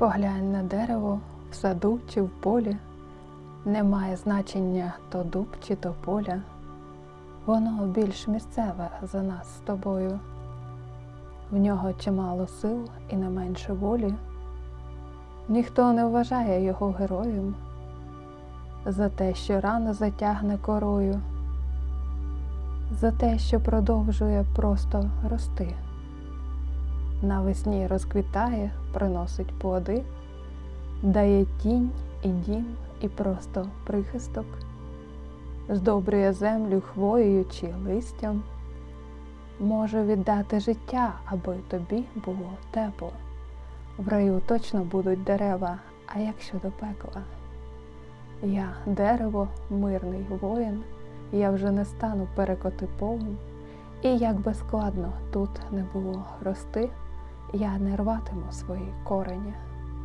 Поглянь на дерево в саду чи в полі, немає значення то дуб чи то поля. Воно більш місцеве за нас з тобою. В нього чимало сил і не менше волі. Ніхто не вважає його героєм за те, що рано затягне корою, за те, що продовжує просто рости. Навесні розквітає, приносить плоди, дає тінь і дім, і просто прихисток, здобрює землю хвоєю чи листям, може віддати життя, аби тобі було тепло. В раю точно будуть дерева, а як щодо пекла? Я дерево, мирний воїн, я вже не стану перекоти полем, і як би складно тут не було рости, я не рватиму свої корені.